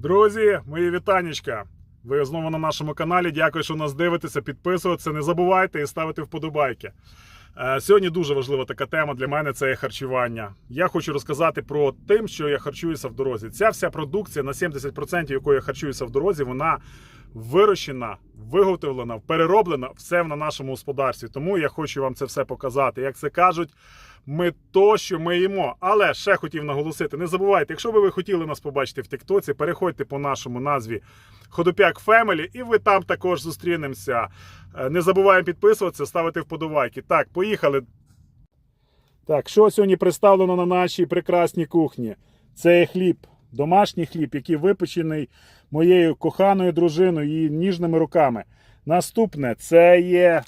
Друзі, мої вітанечка. Ви знову на нашому каналі. Дякую, що нас дивитеся, підписуватися. Не забувайте і ставити вподобайки. Е, Сьогодні дуже важлива така тема для мене це харчування. Я хочу розказати про тим, що я харчуюся в дорозі. Ця вся продукція на 70%, якою я харчуюся в дорозі, вона вирощена, виготовлена, перероблена все на нашому господарстві. Тому я хочу вам це все показати. Як це кажуть, ми то, що ми їмо. Але ще хотів наголосити: не забувайте, якщо би ви хотіли нас побачити в Тіктоці, переходьте по нашому назві Ходопяк Фемелі, і ви там також зустрінемося. Е, Не забуваємо підписуватися, ставити вподобайки. Так, поїхали. Так, що сьогодні представлено на нашій прекрасній кухні? Це хліб, домашній хліб, який випечений моєю коханою дружиною її ніжними руками. Наступне це є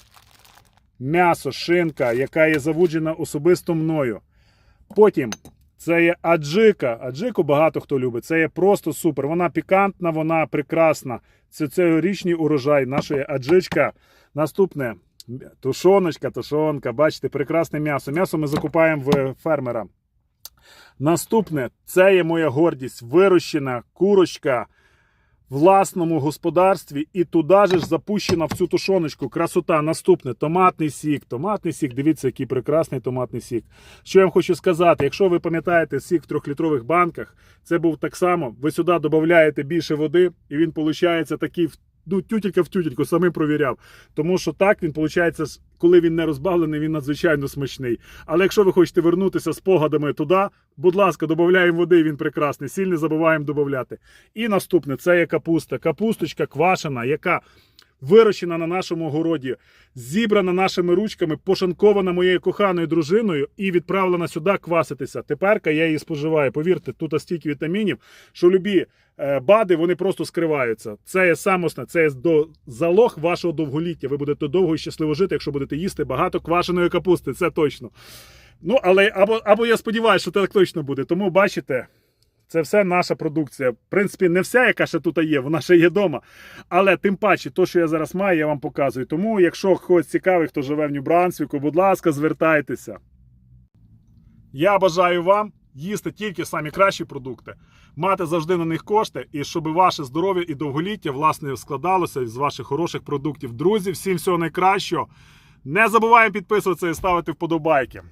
м'ясо, шинка, яка є завуджена особисто мною. Потім це є аджика. Аджику багато хто любить. Це є просто супер. Вона пікантна, вона прекрасна. Це цьогорічний урожай нашої аджичка. Наступне тушоночка, тушонка. Бачите, прекрасне м'ясо. М'ясо ми закупаємо в фермера. Наступне це є моя гордість. Вирощена курочка в власному господарстві і туди ж запущена в цю тушоночку. Красота. Наступне томатний сік. Томатний сік. Дивіться, який прекрасний томатний сік. Що я вам хочу сказати, якщо ви пам'ятаєте сік в трьохлітрових банках, це був так само. Ви сюди додаєте більше води, і він виходить такий в- ну, тютелька в тютельку, самим провіряв. Тому що так він виходить, коли він не розбавлений, він надзвичайно смачний. Але якщо ви хочете вернутися з погадами туди, будь ласка, додаємо води, він прекрасний. Сіль не забуваємо додати. І наступне це є капуста. Капусточка квашена, яка вирощена на нашому городі, зібрана нашими ручками, пошанкована моєю коханою дружиною і відправлена сюди кваситися. Тепер я її споживаю. Повірте, тут стільки вітамінів, що любі бади вони просто скриваються. Це є самосне, це є до залог вашого довголіття. Ви будете довго і щасливо жити, якщо будете їсти багато квашеної капусти. Це точно. Ну, але або, або я сподіваюся, що так точно буде. Тому бачите. Це все наша продукція. В принципі, не вся, яка ще тут є, вона ще є вдома. Але тим паче, то, що я зараз маю, я вам показую. Тому, якщо хтось цікавий, хто живе в Нью-Брансвіку, будь ласка, звертайтеся. Я бажаю вам їсти тільки самі кращі продукти, мати завжди на них кошти, і щоб ваше здоров'я і довголіття власне складалося з ваших хороших продуктів. Друзі, всім всього найкращого. Не забуваємо підписуватися і ставити вподобайки.